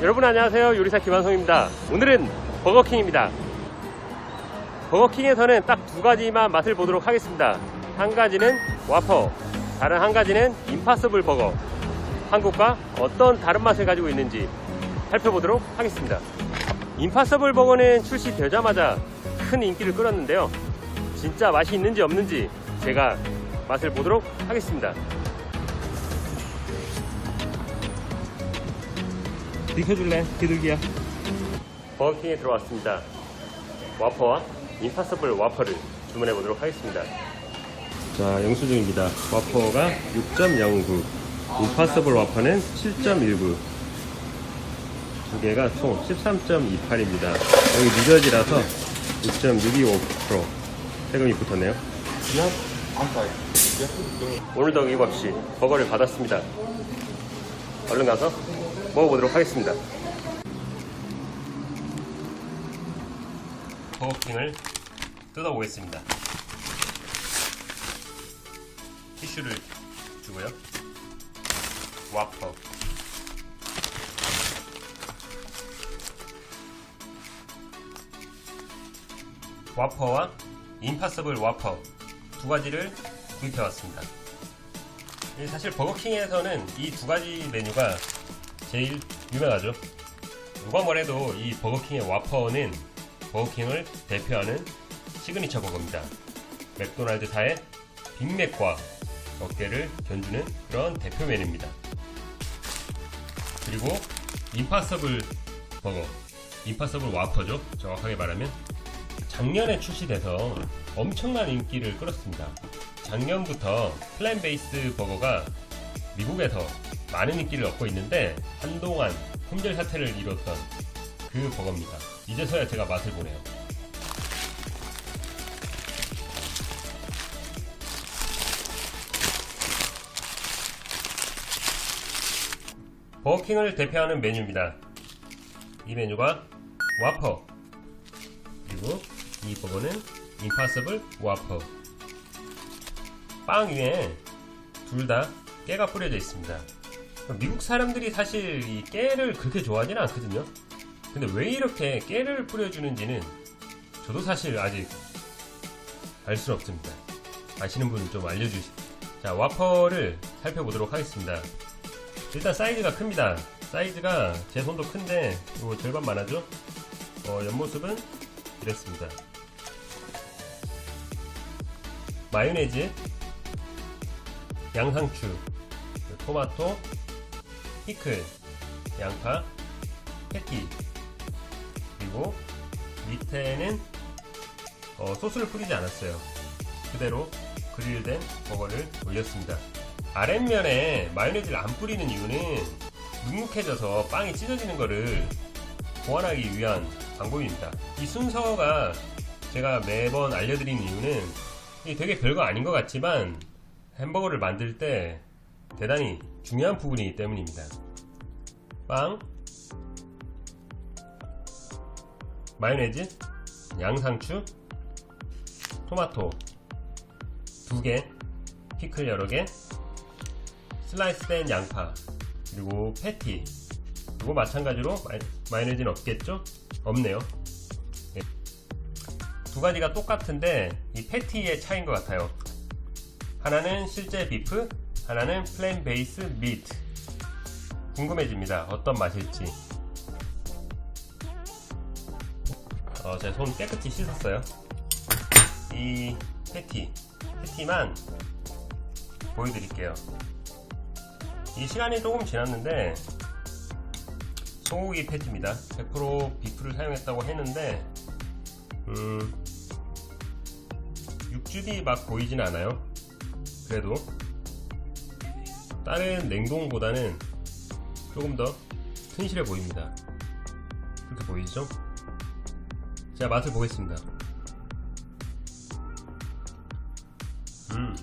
여러분 안녕하세요. 요리사 김한성입니다. 오늘은 버거킹입니다. 버거킹에서는 딱 두 가지만 맛을 보도록 하겠습니다. 한 가지는 와퍼 다른 한 가지는 임파서블 버거. 한국과 어떤 다른 맛을 가지고 있는지 살펴보도록 하겠습니다. 임파서블 버거는 출시되자마자 큰 인기를 끌었는데요. 진짜 맛이 있는지 없는지 제가 맛을 보도록 하겠습니다 비켜줄래? 비둘기야. 버거킹에 들어왔습니다. 와퍼와 임파서블 와퍼를 주문해 보도록 하겠습니다. 자, 영수증입니다. 와퍼가 6.09, 임파서블 와퍼는 7.19. 두 개가 총 13.28입니다. 여기 뉴저지라서 6.625% 세금이 붙었네요. 오늘도 어김없이 버거를 받았습니다. 얼른 가서 먹어보도록 하겠습니다. 버거킹을 뜯어보겠습니다. 티슈를 주고요. 와퍼. 와퍼와 임파서블 와퍼 두 가지를 구입해 왔습니다. 이 사실 버거킹에서는 이 두 가지 메뉴가 제일 유명하죠. 누가 뭐래도 이 버거킹의 와퍼는 버거킹을 대표하는 시그니처 버거입니다. 맥도날드사의 빅맥과 어깨를 견주는 그런 대표 메뉴입니다. 그리고 임파서블 버거, 임파서블 와퍼죠. 정확하게 말하면 작년에 출시돼서 엄청난 인기를 끌었습니다. 작년부터 플랜 베이스 버거가 미국에서 많은 인기를 얻고 있는데 한동안 품절 사태를 이뤘던 그 버거입니다. 이제서야 제가 맛을 보네요. 버거킹을 대표하는 메뉴입니다. 이 메뉴가 와퍼 그리고 이 버거는 임파서블 와퍼 빵 위에 둘 다 깨가 뿌려져 있습니다. 미국 사람들이 사실 이 깨를 그렇게 좋아하지는 않거든요. 근데 왜 이렇게 깨를 뿌려주는지는 저도 사실 아직 알 수 없습니다. 아시는 분은 좀 알려주시. 자 와퍼를 살펴보도록 하겠습니다. 일단 사이즈가 큽니다. 사이즈가 제 손도 큰데 이거 절반만 하죠. 어, 옆모습은 이렇습니다. 마요네즈, 양상추, 토마토, 피클, 양파, 패티, 그리고 밑에는 어, 소스를 뿌리지 않았어요. 그대로 그릴된 버거를 올렸습니다. 아랫면에 마요네즈를 안 뿌리는 이유는 눅눅해져서 빵이 찢어지는 거를 보완하기 위한 방법입니다. 이 순서가 제가 매번 알려드리는 이유는 되게 별거 아닌 것 같지만 햄버거를 만들 때 대단히 중요한 부분이기 때문입니다. 빵, 마요네즈, 양상추, 토마토 두 개, 피클 여러 개, 슬라이스된 양파, 그리고 패티. 이거 마찬가지로 마요네즈는 없겠죠? 없네요. 예. 두 가지가 똑같은데 이 패티의 차이인 것 같아요. 하나는 실제 비프, 하나는 플랜 베이스 미트. 궁금해집니다. 어떤 맛일지. 어, 제 손 깨끗이 씻었어요. 이 패티, 패티만 보여드릴게요. 이 시간이 조금 지났는데 소고기 패티입니다. 100% 비프를 사용했다고 했는데 음, 육즙이 막 보이진 않아요. 그래도 다른 냉동보다는 조금 더 튼실해 보입니다. 그렇게 보이죠? 제가 맛을 보겠습니다. 음.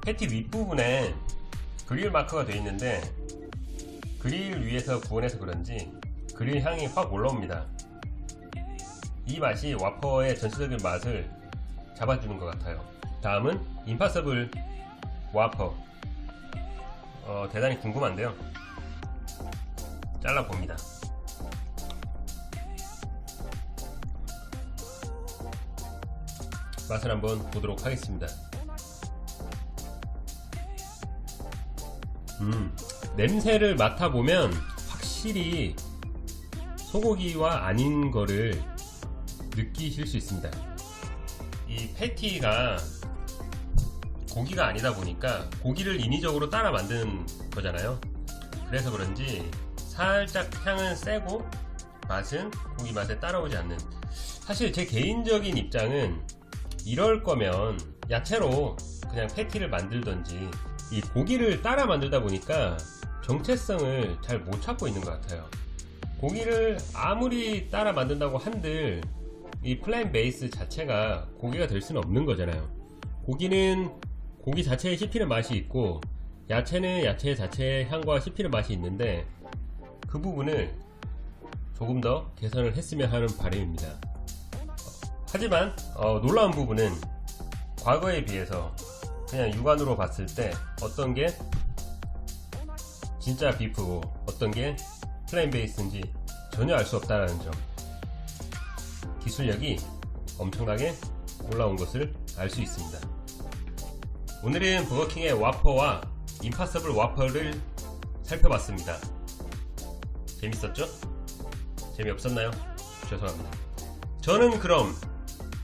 패티 윗부분에 그릴 마크가 되어 있는데 그릴 위에서 구워내서 그런지 그릴 향이 확 올라옵니다. 이 맛이 와퍼의 전체적인 맛을 잡아주는 것 같아요. 다음은 임파서블 와퍼. 어, 대단히 궁금한데요. 잘라봅니다. 맛을 한번 보도록 하겠습니다. 음, 냄새를 맡아보면 확실히 소고기와 아닌 거를 느끼실 수 있습니다. 이 패티가 고기가 아니다 보니까 고기를 인위적으로 따라 만든 거잖아요. 그래서 그런지 살짝 향은 세고 맛은 고기 맛에 따라오지 않는. 사실 제 개인적인 입장은 이럴 거면 야채로 그냥 패티를 만들던지 이 고기를 따라 만들다 보니까 정체성을 잘 못 찾고 있는 것 같아요. 고기를 아무리 따라 만든다고 한들 이 플랜 베이스 자체가 고기가 될 수는 없는 거잖아요. 고기는 고기 자체에 씹히는 맛이 있고 야채는 야채 자체의 향과 씹히는 맛이 있는데 그 부분을 조금 더 개선을 했으면 하는 바람입니다. 하지만 어, 놀라운 부분은 과거에 비해서 그냥 육안으로 봤을 때 어떤 게 진짜 비프고 어떤 게 플레인 베이스인지 전혀 알 수 없다는 점. 기술력이 엄청나게 올라온 것을 알 수 있습니다. 오늘은 버거킹의 와퍼와 임파서블 와퍼를 살펴봤습니다. 재밌었죠? 재미없었나요? 죄송합니다. 저는 그럼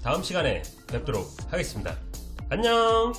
다음 시간에 뵙도록 하겠습니다. 안녕!